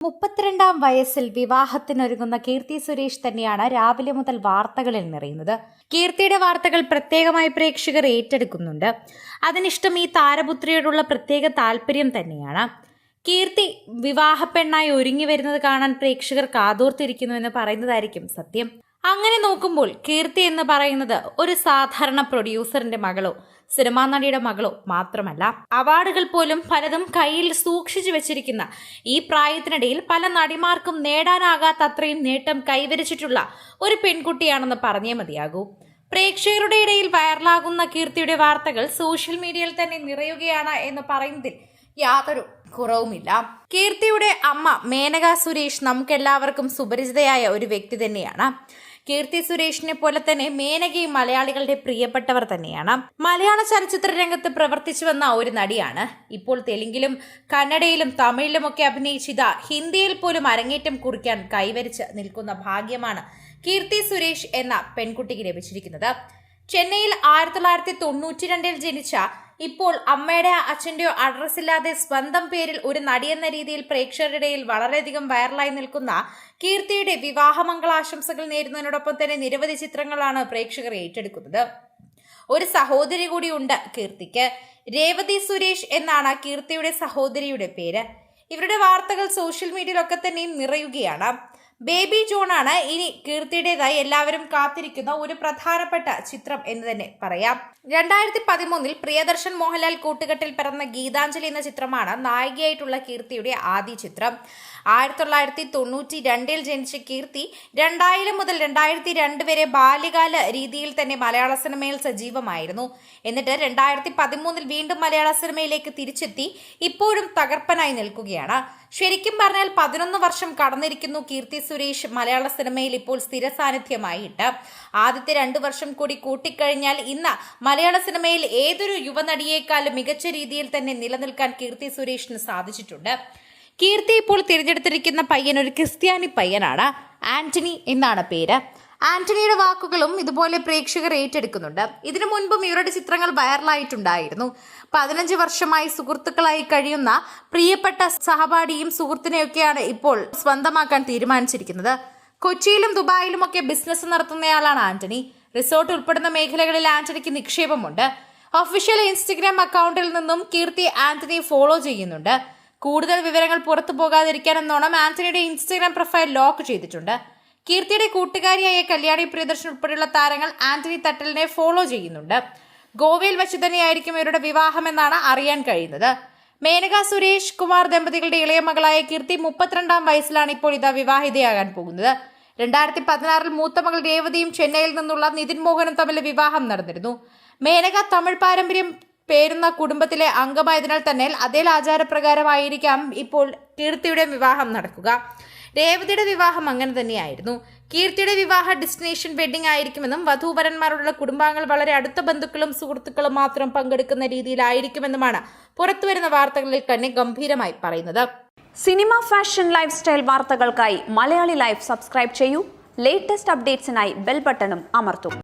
മുപ്പത്തിരണ്ടാം വയസ്സിൽ വിവാഹത്തിനൊരുങ്ങുന്ന കീർത്തി സുരേഷ് തന്നെയാണ് രാവിലെ മുതൽ വാർത്തകളിൽ നിറയുന്നത്. കീർത്തിയുടെ വാർത്തകൾ പ്രത്യേകമായി പ്രേക്ഷകർ ഏറ്റെടുക്കുന്നുണ്ട്. അതിനിഷ്ടം ഈ താരപുത്രിയോടുള്ള പ്രത്യേക താല്പര്യം തന്നെയാണ്. കീർത്തി വിവാഹ പെണ്ണായി ഒരുങ്ങി വരുന്നത് കാണാൻ പ്രേക്ഷകർ കാതോർത്തിരിക്കുന്നു എന്ന് പറയുന്നതായിരിക്കും സത്യം. അങ്ങനെ നോക്കുമ്പോൾ കീർത്തി എന്ന് പറയുന്നത് ഒരു സാധാരണ പ്രൊഡ്യൂസറിന്റെ മകളോ സിനിമാ നടിയുടെ മകളോ മാത്രമല്ല. അവാർഡുകൾ പോലും പലതും കയ്യിൽ സൂക്ഷിച്ചു വെച്ചിരിക്കുന്ന ഈ പ്രായത്തിനിടയിൽ പല നടിമാർക്കും നേടാനാകാത്ത അത്രയും നേട്ടം കൈവരിച്ചിട്ടുള്ള ഒരു പെൺകുട്ടിയാണെന്ന് പറഞ്ഞേ മതിയാകൂ. പ്രേക്ഷകരുടെ ഇടയിൽ വൈറലാകുന്ന കീർത്തിയുടെ വാർത്തകൾ സോഷ്യൽ മീഡിയയിൽ തന്നെ നിറയുകയാണ് എന്ന് പറയുന്നതിൽ യാതൊരു കുറവുമില്ല. കീർത്തിയുടെ അമ്മ മേനക സുരേഷ് നമുക്കെല്ലാവർക്കും സുപരിചിതയായ ഒരു വ്യക്തി തന്നെയാണ്. കീർത്തി സുരേഷിനെ പോലെ തന്നെ മേനകയും മലയാളികളുടെ പ്രിയപ്പെട്ടവർ തന്നെയാണ്. മലയാള ചലച്ചിത്ര രംഗത്ത് പ്രവർത്തിച്ചു വന്ന ഒരു നടിയാണ്. ഇപ്പോൾ തെലുങ്കിലും കന്നഡയിലും തമിഴിലുമൊക്കെ അഭിനയിച്ചിത ഹിന്ദിയിൽ പോലും അരങ്ങേറ്റം കുറിക്കാൻ കൈവരിച്ച് നിൽക്കുന്ന ഭാഗ്യമാണ് കീർത്തി സുരേഷ് എന്ന പെൺകുട്ടിക്ക് ലഭിച്ചിരിക്കുന്നത്. ചെന്നൈയിൽ ആയിരത്തി തൊള്ളായിരത്തി തൊണ്ണൂറ്റി രണ്ടിൽ ജനിച്ച ഇപ്പോൾ അമ്മയുടെ അച്ഛന്റെയോ അഡ്രസ് ഇല്ലാതെ സ്വന്തം പേരിൽ ഒരു നടിയെന്ന രീതിയിൽ പ്രേക്ഷകരുടെ ഇടയിൽ വളരെയധികം വൈറലായി നിൽക്കുന്ന കീർത്തിയുടെ വിവാഹമംഗളാശംസകൾ നേരുന്നതിനോടൊപ്പം തന്നെ നിരവധി ചിത്രങ്ങളാണ് പ്രേക്ഷകർ ഏറ്റെടുക്കുന്നത്. ഒരു സഹോദരി കൂടിയുണ്ട് കീർത്തിക്ക്. രേവതി സുരേഷ് എന്നാണ് കീർത്തിയുടെ സഹോദരിയുടെ പേര്. ഇവരുടെ വാർത്തകൾ സോഷ്യൽ മീഡിയയിലൊക്കെ തന്നെയും നിറയുകയാണ്. ബേബി ജോണാണ് ഇനി കീർത്തിയുടേതായി എല്ലാവരും കാത്തിരിക്കുന്ന ഒരു പ്രധാനപ്പെട്ട ചിത്രം എന്ന് തന്നെ പറയാം. രണ്ടായിരത്തി പതിമൂന്നിൽ പ്രിയദർശൻ മോഹൻലാൽ കൂട്ടുകെട്ടിൽ പിറന്ന ഗീതാഞ്ജലി എന്ന ചിത്രമാണ് നായികയായിട്ടുള്ള കീർത്തിയുടെ ആദ്യ ചിത്രം. ആയിരത്തി തൊള്ളായിരത്തി തൊണ്ണൂറ്റി രണ്ടിൽ ജനിച്ച കീർത്തി രണ്ടായിരം മുതൽ രണ്ടായിരത്തി രണ്ട് വരെ ബാല്യകാല രീതിയിൽ തന്നെ മലയാള സിനിമയിൽ സജീവമായിരുന്നു. എന്നിട്ട് രണ്ടായിരത്തി പതിമൂന്നിൽ വീണ്ടും മലയാള സിനിമയിലേക്ക് തിരിച്ചെത്തി ഇപ്പോഴും തകർപ്പനായി നിൽക്കുകയാണ്. ശരിക്കും പറഞ്ഞാൽ പതിനൊന്ന് വർഷം കടന്നിരിക്കുന്നു കീർത്തി സുരേഷ് മലയാള സിനിമയിൽ ഇപ്പോൾ സ്ഥിര സാന്നിധ്യമായിട്ട് ആദ്യത്തെ രണ്ടു വർഷം കൂടി കൂട്ടിക്കഴിഞ്ഞാൽ ഇന്ന് മലയാള സിനിമയിൽ ഏതൊരു യുവനടിയേക്കാളും മികച്ച രീതിയിൽ തന്നെ നിലനിൽക്കാൻ കീർത്തി സുരേഷിന് സാധിച്ചിട്ടുണ്ട്. കീർത്തി ഇപ്പോൾ തിരഞ്ഞെടുത്തിരിക്കുന്ന പയ്യൻ ഒരു ക്രിസ്ത്യാനി പയ്യനാണ്. ആന്റണി എന്നാണ് പേര്. ആന്റണിയുടെ വാക്കുകളും ഇതുപോലെ പ്രേക്ഷകർ ഏറ്റെടുക്കുന്നുണ്ട്. ഇതിനു മുൻപും ഇവരുടെ ചിത്രങ്ങൾ വൈറലായിട്ടുണ്ടായിരുന്നു. പതിനഞ്ച് വർഷമായി സുഹൃത്തുക്കളായി കഴിയുന്ന പ്രിയപ്പെട്ട സഹപാഠിയും സുഹൃത്തിനെയൊക്കെയാണ് ഇപ്പോൾ സ്വന്തമാക്കാൻ തീരുമാനിച്ചിരിക്കുന്നത്. കൊച്ചിയിലും ദുബായിലും ഒക്കെ ബിസിനസ് നടത്തുന്നയാളാണ് ആന്റണി. റിസോർട്ട് ഉൾപ്പെടുന്ന മേഖലകളിൽ ആന്റണിക്ക് നിക്ഷേപമുണ്ട്. ഒഫീഷ്യൽ ഇൻസ്റ്റഗ്രാം അക്കൗണ്ടിൽ നിന്നും കീർത്തി ആന്റണി ഫോളോ ചെയ്യുന്നുണ്ട്. കൂടുതൽ വിവരങ്ങൾ പുറത്തു പോകാതിരിക്കാൻ എന്നോണം ആന്റണിയുടെ ഇൻസ്റ്റഗ്രാം പ്രൊഫൈൽ ലോക്ക് ചെയ്തിട്ടുണ്ട്. കീർത്തിയുടെ കൂട്ടുകാരിയായ കല്യാണി പ്രിയദർശൻ ഉൾപ്പെടെയുള്ള താരങ്ങൾ ആന്റണി തട്ടലിനെ ഫോളോ ചെയ്യുന്നുണ്ട്. ഗോവയിൽ വെച്ച് തന്നെയായിരിക്കും ഇവരുടെ വിവാഹമെന്നാണ് അറിയാൻ കഴിയുന്നത്. മേനക സുരേഷ് കുമാർ ദമ്പതികളുടെ ഇളയ മകളായ കീർത്തി മുപ്പത്തിരണ്ടാം വയസ്സിലാണ് ഇപ്പോൾ ഇതാ വിവാഹിതയാകാൻ പോകുന്നത്. രണ്ടായിരത്തി പതിനാറിൽ മൂത്ത മകൾ രേവതിയും ചെന്നൈയിൽ നിന്നുള്ള നിതിൻ മോഹനും തമ്മിൽ വിവാഹം നടന്നിരുന്നു. മേനക തമിഴ് പാരമ്പര്യം പേരുന്ന കുടുംബത്തിലെ അംഗമായതിനാൽ തന്നെ അതേ ആചാരപ്രകാരമായിരിക്കാം ഇപ്പോൾ കീർത്തിയുടെ വിവാഹം നടക്കുക. രേവതിയുടെ വിവാഹം അങ്ങനെ തന്നെയായിരുന്നു. കീർത്തിയുടെ വിവാഹ ഡെസ്റ്റിനേഷൻ വെഡിംഗ് ആയിരിക്കുമെന്നും വധൂവരന്മാരോടുള്ള കുടുംബാംഗങ്ങൾ വളരെ അടുത്ത ബന്ധുക്കളും സുഹൃത്തുക്കളും മാത്രം പങ്കെടുക്കുന്ന രീതിയിലായിരിക്കുമെന്നുമാണ് പുറത്തുവരുന്ന വാർത്തകളിൽ തന്നെ ഗംഭീരമായി പറയുന്നത്. സിനിമ ഫാഷൻ ലൈഫ് സ്റ്റൈൽ വാർത്തകൾക്കായി മലയാളി ലൈഫ് സബ്സ്ക്രൈബ് ചെയ്യൂ. ലേറ്റസ്റ്റ് അപ്ഡേറ്റ്സിനായി ബെൽ ബട്ടണും അമർത്തും.